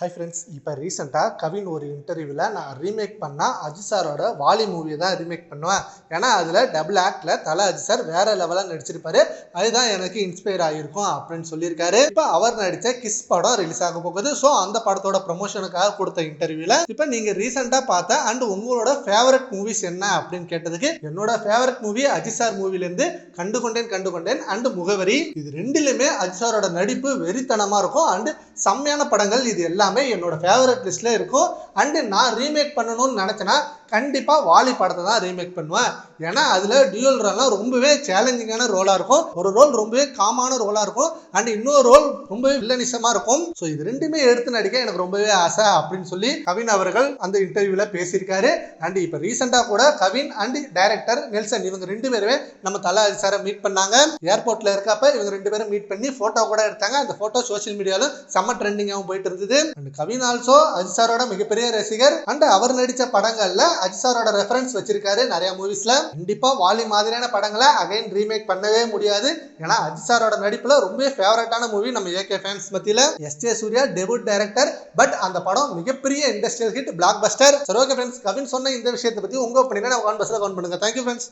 Hi friends இப்போ ரீசெண்டாக கவின் ஒரு இன்டர்வியூவில் நான் ரீமேக் பண்ணால் அஜித் சாரோட வாலி மூவியை தான் ரீமேக் பண்ணுவேன். ஏன்னா அதில் டபுள் ஆக்டில் தலை அஜித் சார் வேற லெவலாக நடிச்சிருப்பாரு. அதுதான் எனக்கு இன்ஸ்பயர் ஆகிருக்கும் அப்படின்னு சொல்லியிருக்காரு. இப்போ அவர் நடித்த கிஸ் படம் ரிலீஸ் ஆக போகுது. ஸோ அந்த படத்தோட ப்ரொமோஷனுக்காக கொடுத்த இன்டர்வியூவில் இப்போ நீங்கள் ரீசெண்டாக பார்த்த அண்ட் உங்களோட ஃபேவரட் மூவிஸ் என்ன அப்படின்னு கேட்டதுக்கு என்னோட ஃபேவரட் மூவி அஜித் சார் மூவிலேருந்து கண்டு கொண்டேன் கண்டு கொண்டேன் அண்டு முகவரி. இது ரெண்டுலையுமே அஜித் சாரோட நடிப்பு வெறித்தனமாக இருக்கும் அண்டு செம்மையான படங்கள் இது எல்லாம். எல்லாமே என்னோட ஃபேவரட் லிஸ்ட்ல இருக்கும். அண்டு நான் ரீமேக் பண்ணணும்னு நினச்சேன்னா கண்டிப்பாக வாலி படத்தை தான் ரீமேக் பண்ணுவேன். ஏன்னா அதில் டியூல் ரோல்லாம் ரொம்பவே சேலஞ்சிங்கான ரோலாக இருக்கும். ஒரு ரோல் ரொம்பவே காமான ரோலாக இருக்கும். அண்ட் இன்னொரு ரோல் ரொம்பவே வில்லனிசமாக இருக்கும். ஸோ இது ரெண்டுமே எடுத்து நடிக்க எனக்கு ரொம்பவே ஆசை அப்படின்னு சொல்லி கவின் அவர்கள் அந்த இன்டர்வியூவில் பேசியிருக்காரு. அண்ட் இப்போ ரீசெண்டாக கூட கவின் அண்ட் டைரக்டர் நெல்சன் இவங்க ரெண்டு பேருமே நம்ம தலா சாரை மீட் பண்ணாங்க. ஏர்போர்ட்டில் இருக்கப்ப இவங்க ரெண்டு பேரும் மீட் பண்ணி ஃபோட்டோ கூட எடுத்தாங்க. அந்த ஃபோட்டோ சோஷியல் மீடியாவில் செம்ம ட்ரெண்டிங்காகவும் போயிட்டு இருந்தது. அண்ட் கவின் ஆல்சோ அஜித் சாரோட மிகப்பெரிய ரசிகர். அண்ட் அவர் நடித்த படங்கள்ல அஜித் சாரோட ரெஃபரன்ஸ் வச்சிருக்காரு நிறைய மூவிஸ்ல கண்டிப்பா வாலி மாதிரியான படங்களை அகைன் ரீமேக் பண்ணவே முடியாது. ஏன்னா அஜித் சாரோட நடிப்புல ரொம்ப ஃபேவரட்டான மூவி நம்ம ஏகே ஃபேன்ஸ் மத்தியில. S J Suryah debut director but அந்த படம் மிகப்பெரிய இண்டஸ்ட்ரியல் ஹிட் பிளாக் பஸ்டர் சரி ஓகே ஃப்ரெண்ட்ஸ் கவின் சொன்ன இந்த விஷயத்தை பத்தி உங்க ஒப்பீனியன் கவுண்ட் பஸ்ல கவுண்ட் பண்ணுங்க. Thank you friends